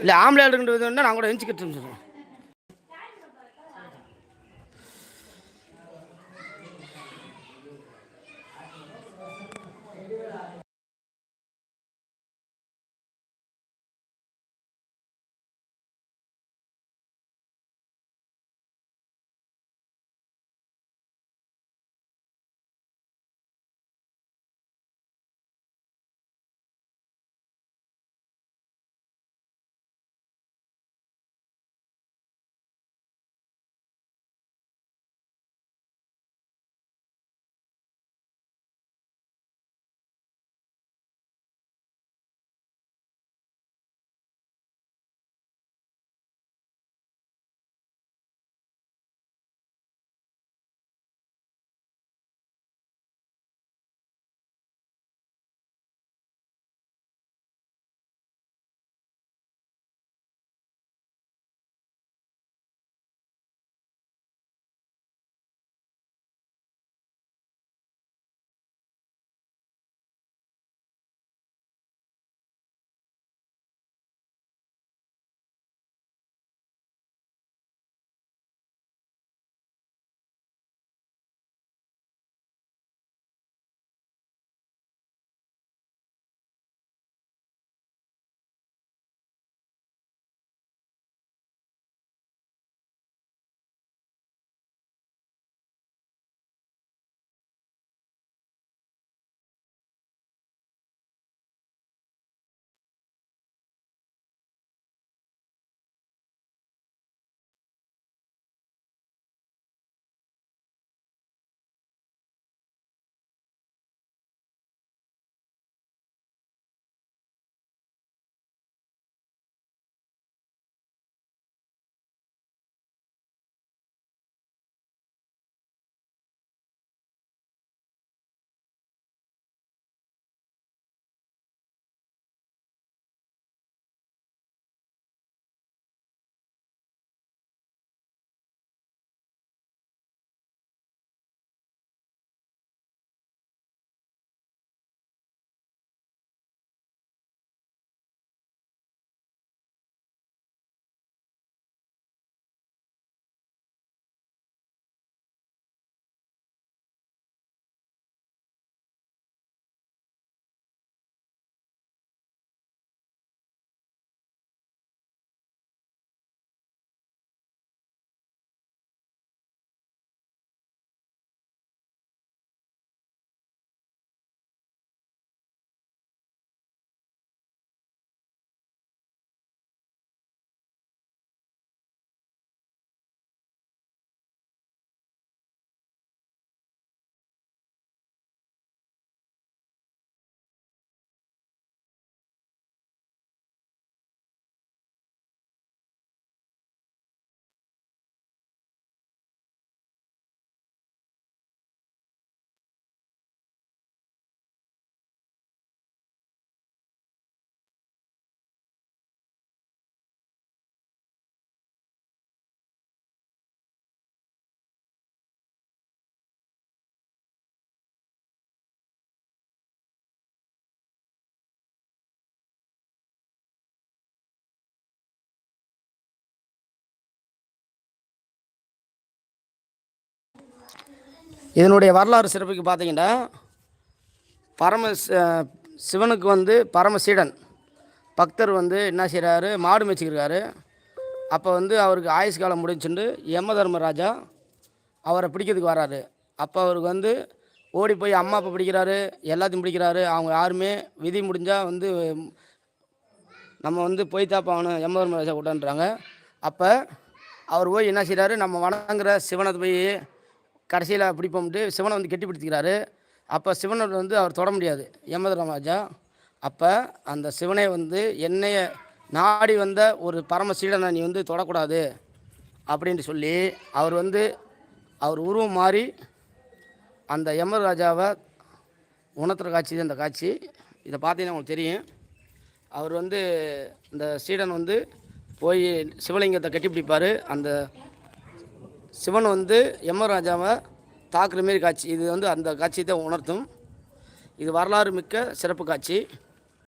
இல்லை ஆம்பளை ஆளுன்றது வந்து நான் கூட எஞ்சிக்கிட்டு சொல்லுவேன் இதனுடைய வரலாறு சிறப்புக்கு பார்த்தீங்கன்னா பரம சிவனுக்கு வந்து பரமசீடன். பக்தர் வந்து என்ன செய்கிறாரு மாடு மேய்ச்சிக்கிறாரு அப்போ வந்து அவருக்கு ஆயுஷ் காலம் முடிஞ்சுண்டு யம தர்மராஜா அவரை பிடிக்கிறதுக்கு வராரு. அப்போ அவருக்கு வந்து ஓடி போய் அம்மா அப்பா பிடிக்கிறாரு எல்லாத்தையும் பிடிக்கிறாரு. அவங்க யாருமே விதி முடிஞ்சால் வந்து நம்ம வந்து போய் தாப்பாகணும் யம தர்மராஜா கூட்டன்றாங்க அப்போ அவர் போய் என்ன செய்கிறாரு நம்ம வணங்குற சிவனை போய் கடைசியில் பிடிப்போம்ட்டு சிவனை வந்து கெட்டி அப்போ சிவனை வந்து அவர் தொட முடியாது. யமதர்மராஜா அப்போ அந்த சிவனை வந்து என்னைய நாடி வந்த ஒரு பரம சீடனை நீ வந்து தொடக்கூடாது அப்படின்ட்டு சொல்லி அவர் வந்து அவர் உருவம் மாறி அந்த யமராஜாவை உணர்த்துற காட்சி அந்த காட்சி. இதை பார்த்தீங்கன்னா உங்களுக்கு தெரியும். அவர் வந்து இந்த சீடன் வந்து போய் சிவலிங்கத்தை கட்டிப்பிடிப்பார். அந்த சிவன் வந்து யமராஜாவை தாக்குற மாரி காட்சி. இது வந்து அந்த காட்சியை தான் உணர்த்தும். இது வரலாறு மிக்க சிறப்பு காட்சி.